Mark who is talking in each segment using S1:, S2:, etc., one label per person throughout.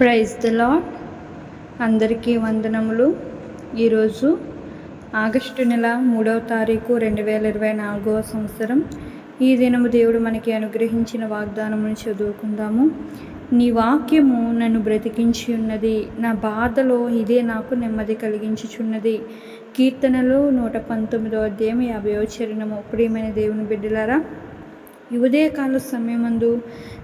S1: Praise the lord అందరికీ వందనములు. ఈరోజు ఆగస్టు నెల మూడవ తారీఖు రెండు వేల ఇరవై నాలుగవ సంవత్సరం. ఈ దినము దేవుడు మనకి అనుగ్రహించిన వాగ్దానమును చదువుకుందాము. నీ వాక్యము నన్ను బ్రతికించి ఉన్నది. నా బాధలో ఇదే నాకు నెమ్మది కలిగించుచున్నది. కీర్తనలు నూట పంతొమ్మిదో అధ్యాయం యాభై చరణము. ప్రియమైన దేవుని బిడ్డలారా ఉదయకాల సమయమందు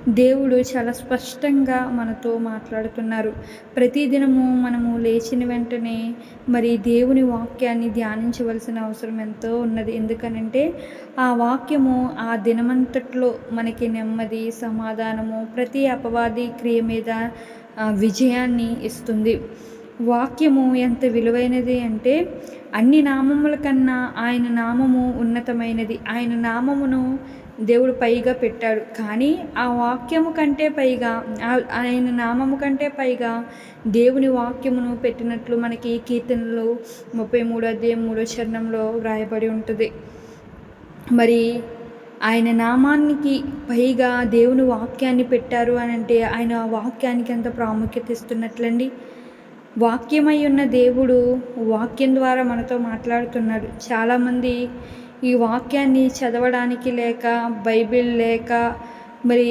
S1: దేవుడు చాలా స్పష్టంగా మనతో మాట్లాడుతున్నారు. ప్రతిదినము మనము లేచిన వెంటనే మరి దేవుని వాక్యాన్ని ధ్యానించవలసిన అవసరం ఎంతో ఉన్నది. ఎందుకనంటే ఆ వాక్యము ఆ దినమంతట్లో మనకి నెమ్మది సమాధానము ప్రతి అపవాది క్రియ మీద విజయాన్ని ఇస్తుంది. వాక్యము ఎంత విలువైనది అంటే అన్ని నామముల కన్నా ఆయన నామము ఉన్నతమైనది. ఆయన నామమును దేవుడు పైగా పెట్టాడు. కానీ ఆ వాక్యము కంటే పైగా ఆయన నామము కంటే పైగా దేవుని వాక్యమును పెట్టినట్లు మనకి కీర్తనలు ముప్పై మూడో అధ్యాయం మూడో చరణంలో వ్రాయబడి ఉంటుంది. మరి ఆయన నామానికి పైగా దేవుని వాక్యాన్ని పెట్టారు అని అంటే ఆయన వాక్యానికి ఎంత ప్రాముఖ్యత ఇస్తున్నట్లండి? వాక్యమై ఉన్న దేవుడు వాక్యం ద్వారా మనతో మాట్లాడుతున్నాడు. చాలామంది ఈ వాక్యాన్ని చదవడానికి లేక బైబిల్ లేక మరి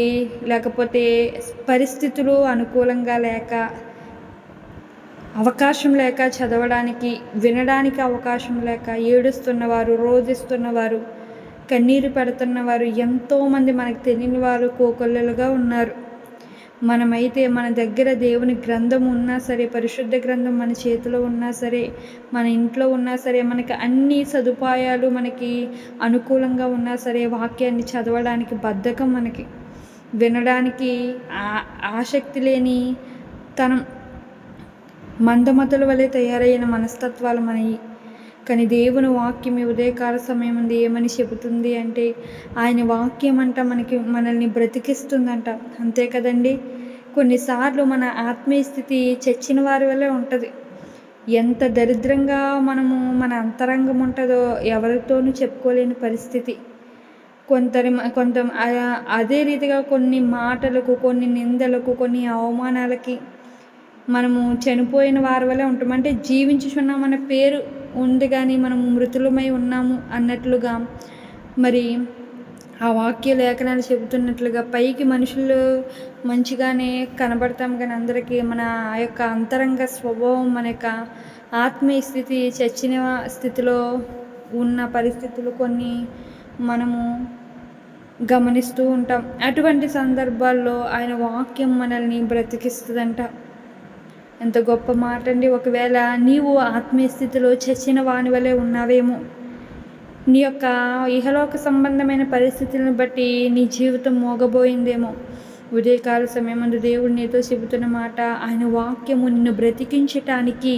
S1: లేకపోతే పరిస్థితులు అనుకూలంగా లేక అవకాశం లేక చదవడానికి వినడానికి అవకాశం లేక ఏడుస్తున్నవారు రోధిస్తున్నవారు కన్నీరు పెడుతున్నవారు ఎంతోమంది మనకు తెలియని వారు కోకొల్లలుగా ఉన్నారు. మనమైతే మన దగ్గర దేవుని గ్రంథం ఉన్నా సరే పరిశుద్ధ గ్రంథం మన చేతిలో ఉన్నా సరే మన ఇంట్లో ఉన్నా సరే మనకి అన్ని సదుపాయాలు మనకి అనుకూలంగా ఉన్నా సరే వాక్యాన్ని చదవడానికి బద్ధకం మనకి. వినడానికి ఆసక్తి లేని తనం మందమతుల వలె తయారైన మనస్తత్వాలు మనవి కానీ దేవుని వాక్యం ఈ ఉదయకాల సమయం ఉంది. ఏమని చెబుతుంది అంటే ఆయన వాక్యం అంట మనకి మనల్ని బ్రతికిస్తుందంట. అంతే కదండి? కొన్నిసార్లు మన ఆత్మీయ స్థితి చచ్చిన వారి వల్లే ఉంటుంది. ఎంత దరిద్రంగా మనము మన అంతరంగం ఉంటుందో ఎవరితోనూ చెప్పుకోలేని పరిస్థితి. కొంత కొంత అదే రీతిగా కొన్ని మాటలకు కొన్ని నిందలకు కొన్ని అవమానాలకి మనము చనిపోయిన వారి వల్లే ఉంటాం. అంటే జీవించుచున్నామన్న పేరు ఉంది కానీ మనం మృతులమై ఉన్నాము అన్నట్లుగా మరి ఆ వాక్య లేఖనాలు చెబుతున్నట్లుగా పైకి మనుషులు మంచిగానే కనబడతాం కానీ అందరికీ మన ఆ యొక్క అంతరంగ స్వభావం మన యొక్క ఆత్మీయ స్థితి చచ్చిన స్థితిలో ఉన్న పరిస్థితులు కొన్ని మనము గమనిస్తూ ఉంటాం. అటువంటి సందర్భాల్లో ఆయన వాక్యం మనల్ని బ్రతికిస్తుందంట. ఎంత గొప్ప మాట అండి ఒకవేళ నీవు ఆత్మీయ స్థితిలో చచ్చిన వాని వలె ఉన్నావేమో నీ యొక్క ఇహలోక సంబంధమైన పరిస్థితులను బట్టి నీ జీవితం మోగబోయిందేమో. ఉదయకాల సమయమందు దేవుడు నీతో చెబుతున్న మాట ఆయన వాక్యము నిన్ను బ్రతికించటానికి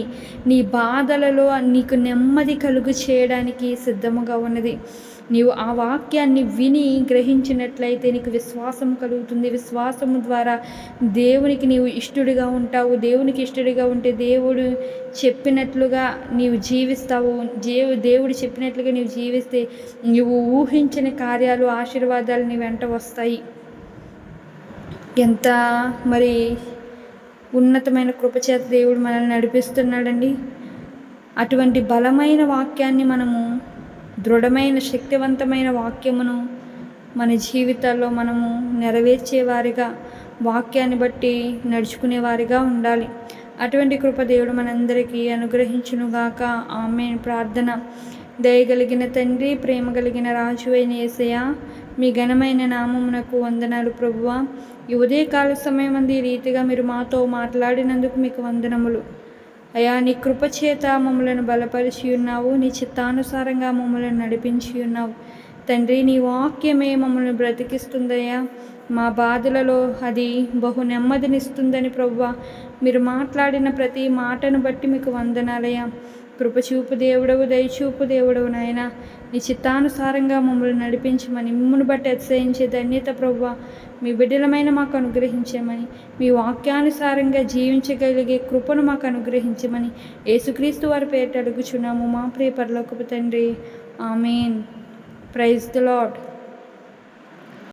S1: నీ బాధలలో నీకు నెమ్మది కలుగు చేయడానికి సిద్ధముగా ఉన్నది. నీవు ఆ వాక్యాన్ని విని గ్రహించినట్లయితే నీకు విశ్వాసం కలుగుతుంది. విశ్వాసము ద్వారా దేవునికి నీవు ఇష్టడిగా ఉంటావు. దేవునికి ఇష్టడిగా ఉంటే దేవుడు చెప్పినట్లుగా నీవు జీవిస్తావు. దేవు దేవుడు చెప్పినట్లుగా నీవు జీవిస్తే నీవు ఊహించిన కార్యాలు ఆశీర్వాదాలు నీ వెంట వస్తాయి. ఎంత మరి ఉన్నతమైన కృపచేత దేవుడు మనల్ని నడిపిస్తున్నాడండి. అటువంటి బలమైన వాక్యాన్ని మనము దృఢమైన శక్తివంతమైన వాక్యమును మన జీవితాల్లో మనము నెరవేర్చేవారిగా వాక్యాన్ని బట్టి నడుచుకునేవారిగా ఉండాలి. అటువంటి కృప దేవుడు మనందరికీ అనుగ్రహించునుగాక. ఆమె ప్రార్థన దయగలిగిన తండ్రి ప్రేమ కలిగిన రాజు అయిన ఏసయ మీ ఘనమైన నామమునకు వందనాలు ప్రభువ. ఈ ఉదయకాల సమయం అంది రీతిగా మీరు మాతో మాట్లాడినందుకు మీకు వందనములు. అయా నీ కృపచేత మమ్మలను బలపరిచి ఉన్నావు. నీ చిత్తానుసారంగా మమ్మల్ని నడిపించి ఉన్నావు. తండ్రి నీ వాక్యమే మమ్మల్ని బ్రతికిస్తుందయ్యా. మా బాధలలో అది బహు నెమ్మదినిస్తుందని ప్రవ్వ మీరు మాట్లాడిన ప్రతి మాటను బట్టి మీకు వందనాలయ్యా. కృపచూపు దేవుడవు దయచూపు దేవుడవు నాయన. నీ చిత్తానుసారంగా మమ్మల్ని నడిపించమని మిమ్మల్ని బట్టి అతిశయించే ధన్యత ప్రభు మీ బిడ్డలమైన మాకు అనుగ్రహించమని మీ వాక్యానుసారంగా జీవించగలిగే కృపను మాకు అనుగ్రహించమని యేసుక్రీస్తు వారి పేరిట అడుగుచున్నాము. మా ప్రియ పరలోకపు తండ్రి. ఆమెన్. Praise the lord